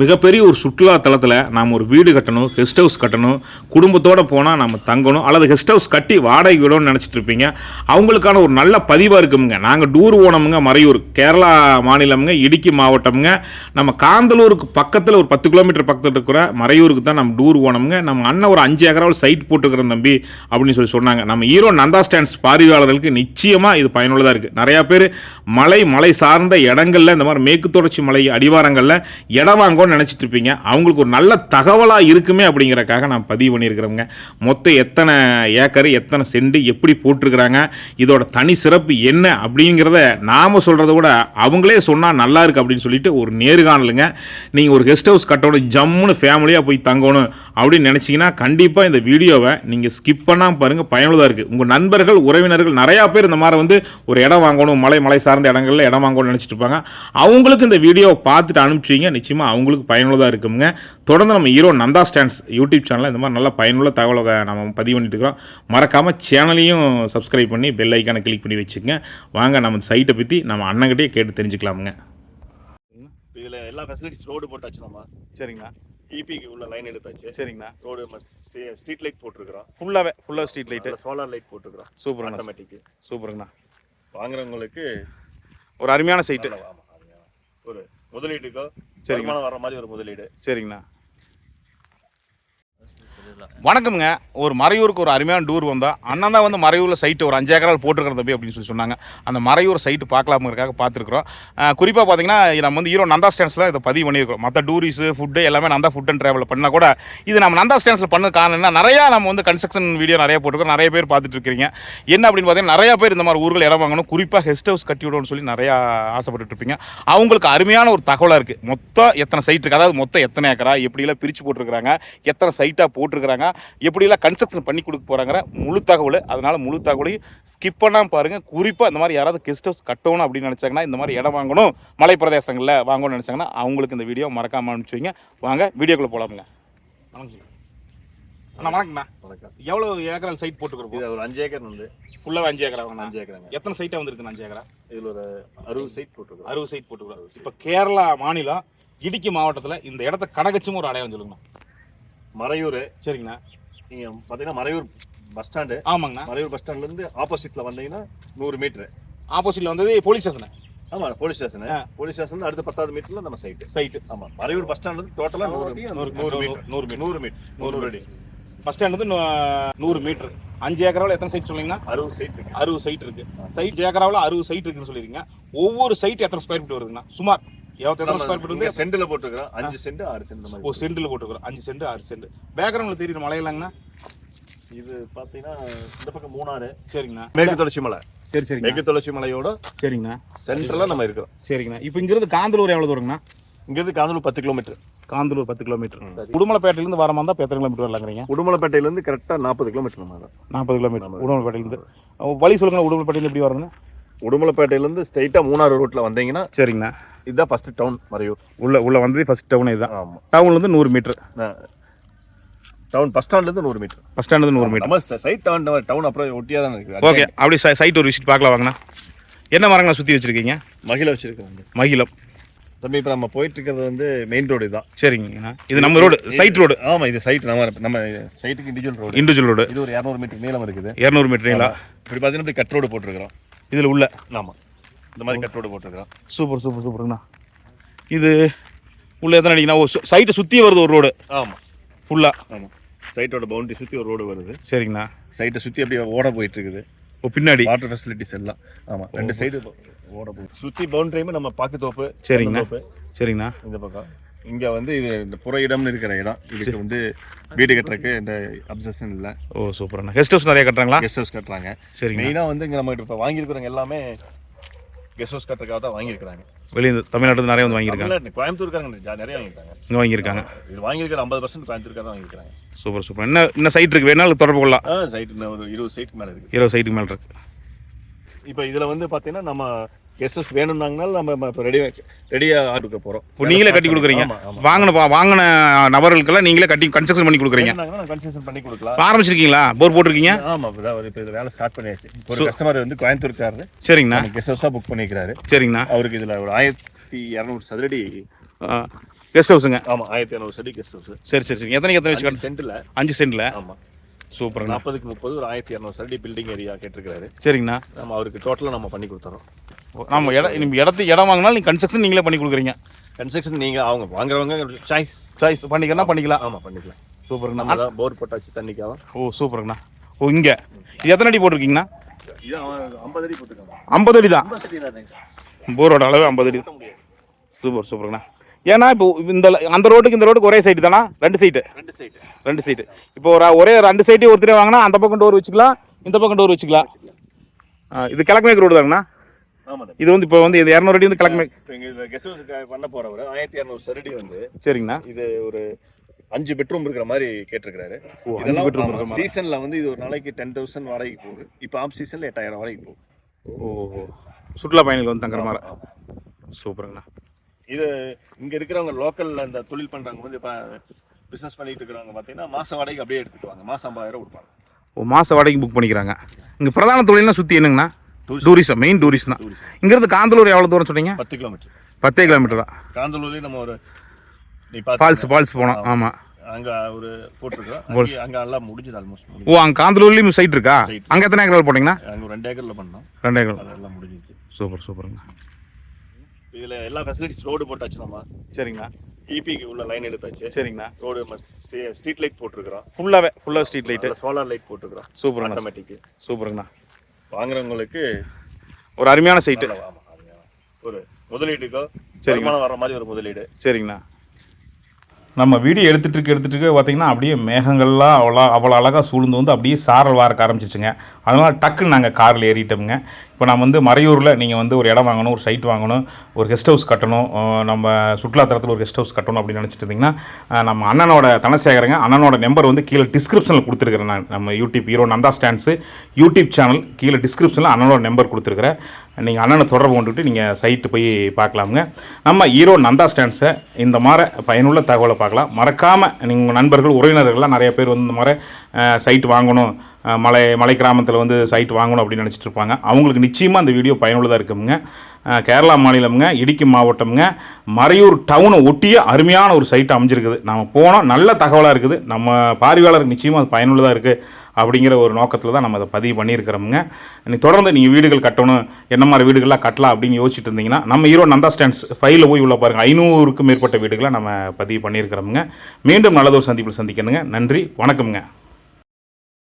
மிகப்பெரிய ஒரு சுற்றுலா தலத்தில் நாம் ஒரு வீடு கட்டணும் கெஸ்ட் ஹவுஸ் கட்டணும் குடும்பத்தோடு போனால் நம்ம தங்கணும் அல்லது கெஸ்ட் ஹவுஸ் கட்டி வாடகை விடணும்னு நினச்சிட்டு இருப்பீங்க. அவங்களுக்கான ஒரு நல்ல பதிவாக இருக்குமுங்க. நாங்கள் டூர் போனோமுங்க மறையூர். கேரளா மாநிலம்ங்க இடுக்கி மாவட்டமுங்க. நம்ம காந்தலூருக்கு பக்கத்தில் ஒரு பத்து கிலோமீட்டர் பக்கத்தில் இருக்கிற மறையூருக்கு தான் நம்ம டூர் போனோமுங்க. நம்ம அண்ணன் ஒரு அஞ்சு ஏக்கராவில் சைட் போட்டுக்கிறோம் தம்பி அப்படின்னு சொல்லி சொன்னாங்க. நம்ம ஈரோ நந்தா ஸ்டாண்ட்ஸ் பார்வையாளர்களுக்கு நிச்சயமாக இது பயனுள்ளதாக இருக்குது நிறையா பேர் மலை மலை சார்ந்த இடங்களில் இந்த மாதிரி மேற்கு தொடர்ச்சி மலை அடிவாரங்களில் இடம் வாங்கணும்னு நினச்சிட்டு இருப்பீங்க. அவங்களுக்கு ஒரு நல்ல தகவலாக இருக்குமே அப்படிங்கிறக்காக நான் பதிவு பண்ணியிருக்கிறோங்க. மொத்தம் எத்தனை ஏக்கர் எத்தனை செண்டு எப்படி போட்டிருக்கிறாங்க இதோட தனி சிறப்பு என்ன அப்படிங்கிறத நாம் சொல்கிறத விட அவங்களே சொன்னால் நல்லா இருக்கு அப்படின்னு சொல்லிட்டு ஒரு நேர்காணலுங்க. நீங்கள் ஒரு கெஸ்ட் ஹவுஸ் கட்டணும் ஜம்முன்னு ஃபேமிலியாக போய் தங்கணும் அப்படின்னு நினச்சிங்கன்னா கண்டிப்பாக இந்த வீடியோவை நீங்கள் ஸ்கிப் பண்ணாமல் பாருங்கள் பயனுள்ளதாக இருக்குது உங்கள் நண்பர்கள் உறவினர்கள் நிறையா பேர் இந்த மாதிரி வந்து ஒரு இடம் வாங்கணும் மலை மலை சார்ந்த இடங்களில் இடம் வாங்கணும்னு நினச்சிட்டு இருப்பாங்க. அவங்களுக்கு இந்த வீடியோவை பார்த்துட்டு அனுப்பிச்சிங்க நிச்சயமாக அவங்க அவங்களுக்கு பயனுள்ளதாக இருக்குங்க தொடர்ந்து நம்ம ஹீரோ நந்தா ஸ்டாண்ட்ஸ் யூடியூப் சேனலில் இந்த மாதிரி நல்ல பயனுள்ள தகவலை நம்ம பதிவு பண்ணிட்டு இருக்கிறோம். மறக்காமல் சேனலையும் சப்ஸ்கிரைப் பண்ணி பெல் ஐக்கானை கிளிக் பண்ணி வச்சுக்கோங்க. வாங்க நம்ம சைட்டை பற்றி நம்ம அண்ணங்கிட்டே கேட்டு தெரிஞ்சுக்கலாமுங்க. இதுல எல்லா ஃபெசிலிட்டிஸ் ரோடு போட்டாச்சு நம்ம சரிங்கண்ணா இபிக்கு உள்ள லைன் எடுத்தாச்சு. சரிங்கண்ணா. ரோடு ஸ்ட்ரீட் லைட் போட்டிருக்கிறோம். ஃபுல்லாகவே ஃபுல்லாக ஸ்ட்ரீட் லைட்டு சோலார் லைட் போட்டிருக்கிறோம். சூப்பருங்கண்ணா ஆட்டோமேட்டிக் சூப்பருங்கண்ணா வாங்குறவங்களுக்கு ஒரு அருமையான சைட்டு. ஒரு முதலீட்டுக்கோ சரிங்க. வருமானம் வர மாதிரி ஒரு முதலீடு சரிங்கண்ணா வணக்கம்ங்க. ஒரு மறையூருக்கு ஒரு அருமையான டூர் வந்தால் அண்ணன் தான் வந்து மறையூரில் சைட்டு ஒரு அஞ்சு ஏக்கரால் போட்டிருக்கிற தம்பி அப்படின்னு சொல்லி சொன்னாங்க. அந்த மறையூர் சைட்டு பார்க்கலாமுங்கிறக்காக பார்த்துருக்குறோம். குறிப்பாக பார்த்தீங்கன்னா நம்ம வந்து ஹீரோ நந்தா ஸ்டாண்ட்ஸில் இதை பதிவு பண்ணியிருக்கோம் மற்ற டூரிஸு ஃபுட்டு எல்லாமே நந்தா ஃபுட் அண்ட் ட்ராவல் பண்ணால் கூட இது நம்ம நந்தா ஸ்டாண்ட்ஸில் பண்ண காரணம் என்ன நிறையா நம்ம வந்து கன்ஸ்ட்ரக்ஷன் வீடியோ நிறைய போட்டிருக்கோம். நிறைய பேர் பார்த்துட்டு இருக்கிறீங்க என்ன அப்படின்னு பார்த்தீங்கன்னா நிறைய பேர் இந்த மாதிரி ஊர்கள் இடம் வாங்கணும். குறிப்பாக கெஸ்ட் ஹவுஸ் கட்டி விடணும்னு சொல்லி நிறையா ஆசைப்பட்டுட்டு இருப்பீங்க. அவங்களுக்கு அருமையான ஒரு தகவலாக இருக்குது மொத்தம் எத்தனை சைட் இருக்குது அதாவது மொத்தம் எத்தனை ஏக்கரா? எப்படிலாம் பிரித்து போட்டிருக்கிறாங்க? எத்தனை சைட்டாக போட்டிருக்கிறாங்க? எப்படியெல்லாம் கன்ஸ்ட்ரக்ஷன் பண்ணி கொடுக்க போகிறாங்கிற முழு தகவல் அதனால் முழு தகவலையும் ஸ்கிப் பண்ணாமல் பாருங்கள் குறிப்பாக இந்த மாதிரி யாராவது கெஸ்ட் ஹவுஸ் கட்டணும் அப்படின்னு நினச்சாங்கன்னா இந்த மாதிரி இடம் வாங்கணும். மலை பிரதேசங்களில் வாங்கணும்னு நினச்சாங்கன்னா அவங்களுக்கு இந்த வீடியோ மறக்காமல் அனுப்பிச்சு வைங்க. வாங்க வீடியோக்குள்ளே போகலாமுங்க வணக்கம் அண்ணா வணக்கம்ண்ணா. வணக்கம் எவ்வளோ ஏக்கரா சைட் போட்டுக்கிறோம்? இது ஒரு அஞ்சு ஏக்கர் வந்து. ஃபுல்லாக அஞ்சு ஏக்கரா? வாங்கண்ணா அஞ்சு ஏக்கராங்க. எத்தனை சைட்டாக வந்திருக்கு அஞ்சு ஏக்கரா? இதுல ஒரு அறுபது சைட் போட்டிருக்கிறோம் அறுபது சைட் போட்டுக்கிறோம். இப்போ கேரளா மாநிலம் இடுக்கி மாவட்டத்தில் இந்த இடத்த கடகச்சும் ஒரு அடையாளம் சொல்லுங்கண்ணா மறையூர். சரிங்கண்ணா. நீங்க பாத்தீங்கன்னா மறையூர் பஸ் ஸ்டாண்டு ஆமாங்கண்ணா. மறையூர் பஸ் ஸ்டாண்ட்ல இருந்து ஆப்போசிட்ல வந்தீங்கன்னா நூறு மீட்டர் ஆப்போசிட்ல வந்தது போலீஸ் ஸ்டேஷன் ஆமா போலீஸ் ஸ்டேஷன் ஆ. போலீஸ் ஸ்டேஷன் அடுத்த பத்தாவது மீட்டர்ல நம்ம சைட் சைட்டு ஆமா மறையூர் பஸ் ஸ்டாண்ட்ல இருந்து டோட்டலா நூறு நூறு நூறு நூறு மீட்டர் நூறு மீட்டர் நூறு மீட்டர் நூறு அடி. பஸ் ஸ்டாண்ட் வந்து நூறு மீட்டர் அஞ்சு ஏக்கராவில் எத்தனை சைட் சொன்னீங்கன்னா? அறுபது சைட் இருக்கு. அறுபது சைட் இருக்கு. சைட் ஏக்கராவில் அறுபது சைட் இருக்குன்னு சொல்லிருக்கீங்க. ஒவ்வொரு சைட் எத்தனை ஸ்கொயர் ஃபீட் வருதுங்கண்ணா? சுமார். சென்ட்ல போட்டுருக்கோம் அஞ்சு சென்ட் ஆறு சென்ட் மாதிரி. சென்டில் போட்டுக்கிறோம் அஞ்சு சென்ட் ஆறு சென்ட் பேக்ரவுண்டில் தெரியுற மலையிலாங்கண்ணா இது பாத்தீங்கன்னா இந்த பக்கம் மூணாறு. சரிங்கண்ணா. மேற்கு தொடர்ச்சி மலை. சரி சரிங்க மேற்கு தொடர்ச்சி மலையோட சரிங்கண்ணா. சென்டர்ல நம்ம இருக்கிறோம். சரிங்கண்ணா. இப்போ இங்கிருந்து காந்தலூர் எவ்வளோ தூரங்கண்ணா? இங்கிருந்து காந்தலூர் பத்து கிலோமீட்டர் காந்தலூர் பத்து கிலோமீட்டர் உடுமலைப்பேட்டையிலேருந்து வர மாதிரி தான் எத்தனை கிலோமீட்டர் வரலாங்கிறீங்க? உடுமலைப்பேட்டையில இருந்து கரெக்டா நாற்பது கிலோமீட்டர் நம்ம. நாற்பது கிலோமீட்டர் உடுமலைப்பேட்டையிலேருந்து. வழி சொல்லுங்க உடுமலைப்பேட்டையிலேருந்து எப்படி வருதுங்க உடுமலைப்பேட்டையில இருந்து ஸ்ட்ரைட்டா மூணாறு ரோட்ல வந்தீங்கன்னா சரிங்கண்ணா. இதுதான் ஃபர்ஸ்ட் டவுன் மறையூர் உள்ள உள்ள வந்து ஃபர்ஸ்ட் டவுன் இதுதான். ஆமா. டவுன்லேருந்து நூறு மீட்டர் டவுன் பஸ் ஸ்டாண்ட்ல இருந்து நூறு மீட்டர் பஸ் ஸ்டாண்ட்லேருந்து நூறு மீட்டர் நம்ம சைட் டவுன் டவுன் அப்புறம் ஒட்டியா தான் இருக்கு ஓகே அப்படி சைட் ஒரு விசிட் பார்க்கலாம் வாங்கண்ணா. என்ன மரங்கண்ணா சுற்றி வச்சுருக்கீங்க? மகிழ வச்சிருக்காங்க மகிழம். தம்பி இப்போ நம்ம போயிட்டு இருக்கிறது வந்து மெயின் ரோடு தான் சரிங்கண்ணா. இது நம்ம ரோடு சைட் ரோடு ஆமா இது சைட் நம்ம நம்ம சைட்டுக்கு இண்டிவிஜுவல் ரோடு இண்டிவிஜுவல் ரோடு இது ஒரு இரநூறு மீட்டர் நீளம் இருக்குது. இரநூறு மீட்டருங்களா இப்படி பார்த்தீங்கன்னா இப்படி கட் ரோடு போட்டிருக்கிறோம். இதில் உள்ள. ஆமா. இந்த மாதிரி கட் ரோடு போட்டிருக்கிறோம். சூப்பர் சூப்பர் சூப்பருங்கண்ணா. இது உள்ள எத்தனை அடிக்கண்ணா ஓ சைட்டை சுற்றி வருது ஒரு ரோடு. ஆமா. ஃபுல்லாக ஆமா. சைட்டோட பவுண்டரி சுத்தி ஒரு ரோடு வருது. சரிங்கண்ணா. சைட்டை சுத்தி அப்படியே ஓட போயிட்டு இருக்குது ஓ பின்னாடி. வாட்டர் ஃபெசிலிட்டிஸ் எல்லாம். ஆமா ரெண்டு சைடு ஓட போகுது. சுத்தி பவுண்டரியுமே நம்ம சரிங்கண்ணா. தோப்பு. சரிங்கண்ணா. இந்த பக்கம். இங்க வந்து இது இந்த புற இடம்னு இருக்கிற இடம். இதுக்கு வந்து வீடு கட்டுறதுக்கு இந்த அப்சஷன் இல்லை. ஓ சூப்பர்ண்ணா. கெஸ்ட் ஹவுஸ் நிறைய கட்டுறாங்களா? கெஸ்ட் ஹவுஸ் கட்டுறாங்க. சரிங்கண்ணா. மெயினாக வந்து இங்கே நம்ம இப்போ வாங்கியிருக்கிறவங்க எல்லாமே கெஸ்ட் ஹவுஸ் கட்டுறதுக்காக தான் வாங்கியிருக்கிறாங்க. வெளியே தமிழ்நாட்டில் நிறைய வந்து வாங்கியிருக்காங்க. கோயம்புத்தூர்காரங்க ஜா- நிறைய வாங்கியிருக்காங்க. இங்கே வாங்கியிருக்காங்க. இது வாங்கியிருக்கிற ஐம்பது பர்சன்ட் கோயம்புத்தூர்காக தான் வாங்கியிருக்காங்க சூப்பர் சூப்பர். என்ன இன்னும் சைட் இருக்கு? வேணாலும் தொடர்பு கொள்ளலாம். சைட் ஒரு இருபது சைட்டுக்கு மேலே இருக்குது இருபது சைட்டுக்கு மேலே இருக்கு. இப்போ இதில் வந்து பார்த்தீங்கன்னா நம்ம கெஸ்ட் ஹவுஸ் வேணும்னாங்கனாலும் நம்ம இப்போ ரெடி ரெடியாக கொடுக்க போகிறோம் இப்போ நீங்களே கட்டி கொடுக்குறீங்க. வாங்கின வாங்கின நபர்களுக்கெல்லாம் நீங்களே கட்டி கன்ஸ்ட்ரக்ஷன் பண்ணி கொடுக்குறீங்க. கன்செஷன் பண்ணி கொடுக்கலாம். ஆரம்பிச்சிருக்கீங்களா? போர் போட்டிருக்கீங்க? ஆமாம் இப்போ இது வேலை ஸ்டார்ட் பண்ணியாச்சு. ஒரு கஸ்டமர் வந்து கோயம்புத்தூர்காரரு சரிங்கண்ணா. கெஸ்ட் ஹவுஸாக புக் பண்ணிக்கிறாரு. சரிங்கண்ணா. அவருக்கு இதில் ஒரு ஆயிரத்தி இரநூறு சதுரடி கெஸ்ட் ஹவுஸுங்க ஆமாம் ஆயிரத்தி இரநூறு செடி கெஸ்ட் ஹவுஸ் சரி சரி சரி. எத்தனை எத்தனை சென்ட்டில் அஞ்சு சென்டில் ஆமாம் சூப்பருங்கண்ணா நாற்பதுக்கு முப்பது ஒரு ஆயிரத்தி இரநூறு செடி பில்டிங் ஏரியா கேட்டிருக்காரு சரிங்கண்ணா. நம்ம அவருக்கு டோட்டலாக நம்ம பண்ணி கொடுத்துறோம். நம்ம இடம் நம்ம இடத்து இடம் வாங்கினாலும் நீங்கள் கன்ஸ்ட்ரக்ஷன் நீங்களே பண்ணி கொடுக்குறீங்க. கன்ஸ்ட்ரக்ஷன் நீங்கள் அவங்க வாங்குறவங்க சாய்ஸ் சாய்ஸ் பண்ணிக்கலாம் பண்ணிக்கலாம். ஆமாம் பண்ணிக்கலாம். சூப்பருங்கண்ணா நம்ம தான் போர் போட்டாச்சு தண்ணிக்காக. ஓ சூப்பருங்கண்ணா ஓ இங்கே. இது எத்தனை அடி போட்டிருக்கீங்கண்ணா? ஐம்பது அடி போட்டுருக்காங்க ஐம்பது அடி தான் ஐம்பது அடி தானே போரோட அளவு ஐம்பது அடி. சூப்பர் சூப்பருங்கண்ணா ஏன்னா இப்போ இந்த அந்த ரோட்டுக்கு இந்த ரோட்டுக்கு ஒரே சைடு தானா? ரெண்டு சைட்டு ரெண்டு சைடு ரெண்டு சைட்டு இப்போ ஒரு ஒரே ரெண்டு சைட்டு ஒருத்தரே வாங்கினா அந்த பக்கம் டோர் வச்சுக்கலாம் இந்த பக்கம் டோர் வச்சுக்கலாம். இது கிழக்கு ரோடு தாங்கண்ணா? இது வந்து இப்போ வந்து இது இரநூறு அடி வந்து கிழக்கு மேற்கு பண்ண போகிறவர் ஆயிரத்தி இரநூறு சரடி வந்து சரிங்கண்ணா. இது ஒரு அஞ்சு பெட்ரூம் இருக்கிற மாதிரி கேட்டிருக்கிறாரு. அஞ்சு மாதிரி. சீசன்ல வந்து இது ஒரு நாளைக்கு டென் தௌசண்ட் வாடகைக்கு போகுது. இப்போ ஆஃப் சீசன்ல எட்டாயிரம் வாடகைக்கு போகுது. ஓ சுற்றுலா பயணிகள் வந்து தங்குற மாதிரி. சூப்பருங்கண்ணா. இது இங்க இருக்கிறவங்க லோக்கல்ல இந்த தொழில் பண்றவங்க வந்து இப்போ பிசினஸ் பண்ணிட்டு இருக்கிறவங்க பார்த்தீங்கன்னா மாசம் வாடகைக்கு அப்படியே எடுத்துக்குவாங்க மாசம் ஐம்பதாயிரம் கொடுப்பாங்க. ஓ மாத வாடகைக்கு புக் பண்ணிக்கிறாங்க. இங்கே பிரதான தொழில்னா சுற்றி என்னங்கண்ணா. டூரிசம் மெயின் டூரிஸ்ட் தான். இங்கேருந்து காந்தலூர் எவ்வளோ தூரம் சொன்னீங்க? பத்து கிலோமீட்டர் பத்தே கிலோமீட்டர் தான். காந்தலூர்லயும் நம்ம ஒரு ஃபால்ஸ் ஃபால்ஸ் போனோம் ஆமாம் அங்க ஒரு போட்டிருக்கோம். அங்கே எல்லாம் முடிஞ்சது ஆல்மோஸ்ட் ஓ அங்கே காந்தலூர்லேயும் சைட் இருக்கா. அங்கே எத்தனை ஏக்கர் போட்டிங்கண்ணா அங்க ரெண்டு ஏக்கர்ல பண்ணோம். ரெண்டு ஏக்கர். அதெல்லாம் முடிஞ்சிச்சு. சூப்பர் சூப்பருங்க இதுல எல்லா ஃபெசிலிட்டிஸ் ரோடு போட்டாச்சு நம்ம சரிங்கண்ணா. இபிக்கு உள்ள லைன் எடுத்தாச்சு. சரிங்கண்ணா. ரோடு ஸ்ட்ரீட் லைட் போட்டிருக்கிறோம். ஃபுல்லாகவே ஃபுல்லாக ஸ்ட்ரீட் லைட்டு சோலார் லைட் போட்டிருக்கிறோம். சூப்பருங்கண்ணா ஆட்டோமேட்டிக் சூப்பருங்கண்ணா வாங்குறவங்களுக்கு ஒரு அருமையான சைட்டு ஒரு முதலீட்டுக்கோ. வருமானம் வர மாதிரி ஒரு முதலீடு. சரிங்கண்ணா. நம்ம வீடியோ எடுத்துட்டு இருக்க எடுத்துட்டு இருக்க பார்த்தீங்கன்னா அப்படியே மேகங்கள்லாம் அவ்வளோ அவ்வளோ அழகாக சூழ்ந்து வந்து அப்படியே சாரல் வாரக்க ஆரம்பிச்சிச்சுங்க. அதனால் டக்குன்னு நாங்கள் காரில் ஏறிட்டோமுங்க. இப்போ நம்ம வந்து மறையூரில் நீங்கள் வந்து ஒரு இடம் வாங்கணும் ஒரு சைட் வாங்கணும் ஒரு கெஸ்ட் ஹவுஸ் கட்டணும் நம்ம சுற்றுலாத்தலத்தில் ஒரு கெஸ்ட் ஹவுஸ் கட்டணும் அப்படின்னு நினச்சிட்டு இருந்தீங்கன்னா நம்ம அண்ணனோட தனசேகரங்க அண்ணனோட நம்பர் வந்து கீழே டிஸ்கிரிப்ஷனில் கொடுத்துருக்குறேன் நான். நம்ம YouTube hero Nanda stunts YouTube channel கீழே டிஸ்கிரிப்ஷனில் அண்ணனோட நம்பர் கொடுத்துருக்குறேன். நீங்கள் அண்ணனை தொடர்பு கொண்டுட்டு நீங்கள் சைட்டு போய் பார்க்கலாமுங்க. நம்ம ஹீரோ நந்தா ஸ்டாண்ட்ஸை இந்த மாதிரி பயனுள்ள தகவலை பார்க்கலாம். மறக்காமல் நீங்கள் நண்பர்கள் உறவினர்கள்லாம் நிறைய பேர் வந்து இந்த மாதிரி சைட் வாங்கணும். மலை மலை கிராமத்தில் வந்து சைட் வாங்கணும் அப்படின்னு நினச்சிட்டு இருப்பாங்க. அவங்களுக்கு நிச்சயமாக அந்த வீடியோ பயனுள்ளதாக இருக்குங்க கேரளா மாநிலம்ங்க இடுக்கி மாவட்டம்ங்க மறையூர் டவுனை ஒட்டிய அருமையான ஒரு சைட் அமைஞ்சிருக்குது. நம்ம போனோம் நல்ல தகவலாக இருக்குது. நம்ம பார்வையாளருக்கு நிச்சயமாக அது பயனுள்ளதாக இருக்குது அப்படிங்கிற ஒரு நோக்கத்தில் தான் நம்ம அதை பதிவு பண்ணியிருக்கிறோமுங்க. நீ தொடர்ந்து நீங்கள் வீடுகள் கட்டணும் என்ன மாதிரி வீடுகள்லாம் கட்டலாம் அப்படின்னு யோசிச்சுட்டு இருந்தீங்கன்னா நம்ம ஹீரோ நந்தா ஸ்டாண்ட்ஸ் ஃபைலில் போய் உள்ள பாருங்கள் ஐநூறுக்கும் மேற்பட்ட வீடுகளை நம்ம பதிவு பண்ணியிருக்கிறோமுங்க. மீண்டும் நல்லதொரு சந்திப்பில் சந்திக்கணுங்க. நன்றி வணக்கம்ங்க.